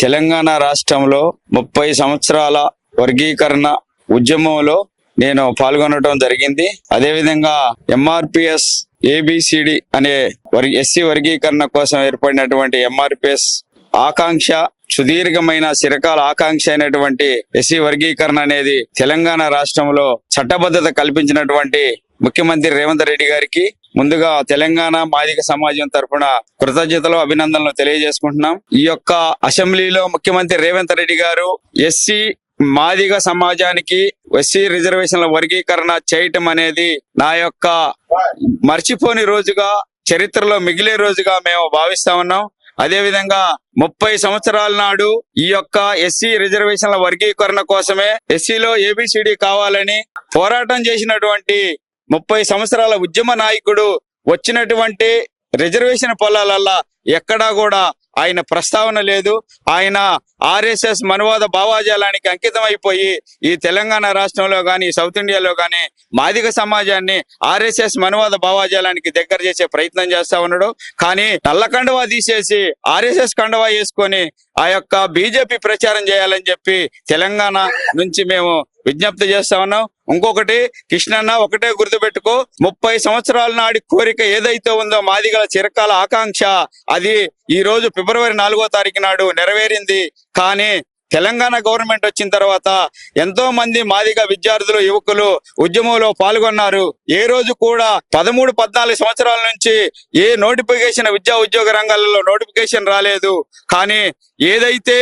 తెలంగాణ రాష్ట్రంలో ముప్పై సంవత్సరాల వర్గీకరణ ఉద్యమంలో నేను పాల్గొనడం జరిగింది. అదేవిధంగా ఎంఆర్పిఎస్ ఏబిసిడి అనే ఎస్సీ వర్గీకరణ కోసం ఏర్పడినటువంటి ఎంఆర్పిఎస్ ఆకాంక్ష సుదీర్ఘమైన చిరకాల ఆకాంక్ష అయినటువంటి ఎస్సీ వర్గీకరణ అనేది తెలంగాణ రాష్ట్రంలో చట్టబద్ధత కల్పించినటువంటి ముఖ్యమంత్రి రేవంత్ రెడ్డి గారికి ముందుగా తెలంగాణ మాదిక సమాజం తరఫున కృతజ్ఞతలు అభినందనలు తెలియజేసుకుంటున్నాం. ఈ యొక్క అసెంబ్లీలో ముఖ్యమంత్రి రేవంత్ రెడ్డి గారు ఎస్సీ మాదిగ సమాజానికి ఎస్సీ రిజర్వేషన్ల వర్గీకరణ చేయటం అనేది నా యొక్క మర్చిపోని రోజుగా చరిత్రలో మిగిలే రోజుగా మేము భావిస్తా ఉన్నాం. అదే విధంగా ముప్పై సంవత్సరాల నాడు ఈ యొక్క ఎస్సీ రిజర్వేషన్ల వర్గీకరణ కోసమే ఎస్సీలో ఏబిసిడి కావాలని పోరాటం చేసినటువంటి ముప్పై సంవత్సరాల ఉద్యమ నాయకుడు వచ్చినటువంటి రిజర్వేషన్ పొలాలల్లా ఎక్కడా కూడా ఆయన ప్రస్తావన లేదు. ఆయన ఆర్ఎస్ఎస్ మనువాద భావాజాలానికి అంకితం అయిపోయి ఈ తెలంగాణ రాష్ట్రంలో కానీ సౌత్ ఇండియాలో కానీ మాదిగ సమాజాన్ని ఆర్ఎస్ఎస్ మనువాద భావాజాలానికి దగ్గర చేసే ప్రయత్నం చేస్తా ఉన్నాడు. కానీ నల్ల కండవా తీసేసి ఆర్ఎస్ఎస్ కండవా వేసుకొని ఆ యొక్క బీజేపీ ప్రచారం చేయాలని చెప్పి తెలంగాణ నుంచి మేము విజ్ఞప్తి చేస్తా ఉన్నాం. ఇంకొకటి కృష్ణన్న ఒకటే గుర్తుపెట్టుకో ముప్పై సంవత్సరాల నాడి కోరిక ఏదైతే ఉందో మాదిగల చిరకాల ఆకాంక్ష అది ఈ రోజు ఫిబ్రవరి నాలుగో తారీఖు నాడు నెరవేరింది. కానీ తెలంగాణ గవర్నమెంట్ వచ్చిన తర్వాత ఎంతో మంది మాదిగ విద్యార్థులు యువకులు ఉద్యమంలో పాల్గొన్నారు. ఏ రోజు కూడా పదమూడు పద్నాలుగు సంవత్సరాల నుంచి ఏ నోటిఫికేషన్ విద్యా ఉద్యోగ రంగాలలో నోటిఫికేషన్ రాలేదు. కానీ ఏదైతే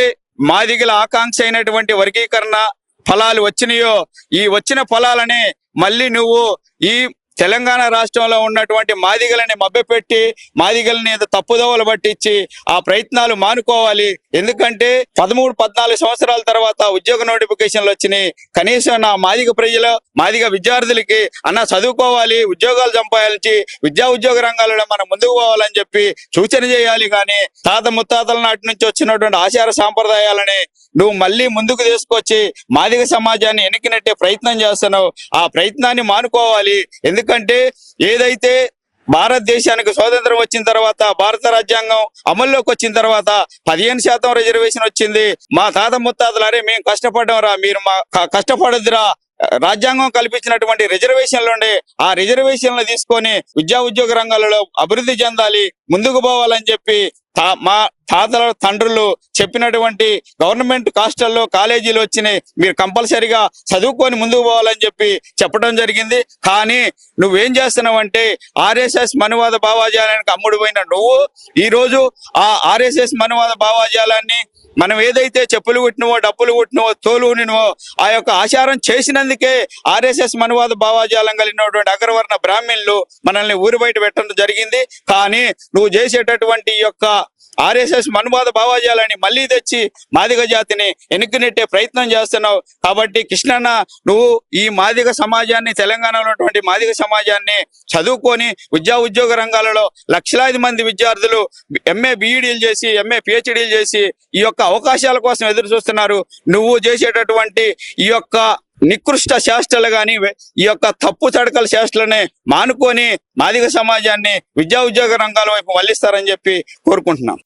మాదిగల ఆకాంక్ష అయినటువంటి వర్గీకరణ ఫలాలు వచ్చినాయో ఈ వచ్చిన ఫలాలని మళ్ళీ నువ్వు ఈ తెలంగాణ రాష్ట్రంలో ఉన్నటువంటి మాదిగలని మభ్యపెట్టి మాదిగలని తప్పుదోవలు పట్టించి ఆ ప్రయత్నాలు మానుకోవాలి. ఎందుకంటే పదమూడు పద్నాలుగు సంవత్సరాల తర్వాత ఉద్యోగ నోటిఫికేషన్లు వచ్చినాయి. కనీసం నా మాదిగ ప్రజలు మాదిగ విద్యార్థులకి అన్న చదువుకోవాలి ఉద్యోగాలు సంపాదించి విద్యా ఉద్యోగ రంగాలలో మనం ముందుకు పోవాలని చెప్పి సూచన చేయాలి. కానీ తాత ముత్తాతల నాటి నుంచి వచ్చినటువంటి ఆచార సాంప్రదాయాలని నువ్వు మళ్ళీ ముందుకు తీసుకొచ్చి మాదిగ సమాజాన్ని వెనక్కినట్టే ప్రయత్నం చేస్తున్నావు. ఆ ప్రయత్నాన్ని మానుకోవాలి. ఎందుకు ఎందుకంటే ఏదైతే భారతదేశానికి స్వాతంత్రం వచ్చిన తర్వాత భారత రాజ్యాంగం అమల్లోకి వచ్చిన తర్వాత పదిహేను శాతం రిజర్వేషన్ వచ్చింది. మా తాత ముత్తాతలు అరే మేము కష్టపడడంరా మీరు మా కష్టపడద్దురా. రాజ్యాంగం కల్పించినటువంటి రిజర్వేషన్లు ఉండే ఆ రిజర్వేషన్లు తీసుకొని విద్యా ఉద్యోగ రంగాలలో అభివృద్ధి చెందాలి ముందుకు పోవాలని చెప్పి మా తాతల తండ్రులు చెప్పినటువంటి గవర్నమెంట్ హాస్టల్లో కాలేజీలు వచ్చినాయి. మీరు కంపల్సరిగా చదువుకొని ముందుకు పోవాలని చెప్పి చెప్పడం జరిగింది. కానీ నువ్వేం చేస్తున్నావంటే ఆర్ఎస్ఎస్ మనువాద భావాజాలానికి అమ్ముడు పోయిన నువ్వు ఈ రోజు ఆ ఆర్ఎస్ఎస్ మనువాద భావాజాలాన్ని మనం ఏదైతే చెప్పులు కుట్టినవో డప్పులు కుట్టినవో తోలు ఉనినవో ఆ యొక్క ఆచారం చేసినందుకే ఆర్ఎస్ఎస్ మనువాద భావాజాలం కలిగినటువంటి అగ్రవర్ణ బ్రాహ్మణులు మనల్ని ఊరు బయట పెట్టడం జరిగింది. కానీ నువ్వు చేసేటటువంటి యొక్క ఆర్ఎస్ఎస్ మనుబాధ భావాజాలాన్ని మళ్ళీ తెచ్చి మాదిగ జాతిని వెనక్కి నెట్టే ప్రయత్నం చేస్తున్నావు. కాబట్టి కృష్ణన్న నువ్వు ఈ మాదిగ సమాజాన్ని తెలంగాణలో ఉన్నటువంటి మాదిగ సమాజాన్ని చదువుకొని విద్యా ఉద్యోగ రంగాలలో లక్షలాది మంది విద్యార్థులు ఎంఏ బీఈడీలు చేసి ఎంఏ పిహెచ్డీలు చేసి ఈ యొక్క అవకాశాల కోసం ఎదురు చూస్తున్నారు. నువ్వు చేసేటటువంటి ఈ యొక్క నికృష్ట శాస్త్రాలు కానీ ఈ యొక్క తప్పు తడకల శాస్త్రాలనే మానుకొని మాదిగ సమాజాన్ని విద్యా ఉద్యోగ రంగాల వైపు మళ్ళిస్తారని చెప్పి కోరుకుంటున్నాం.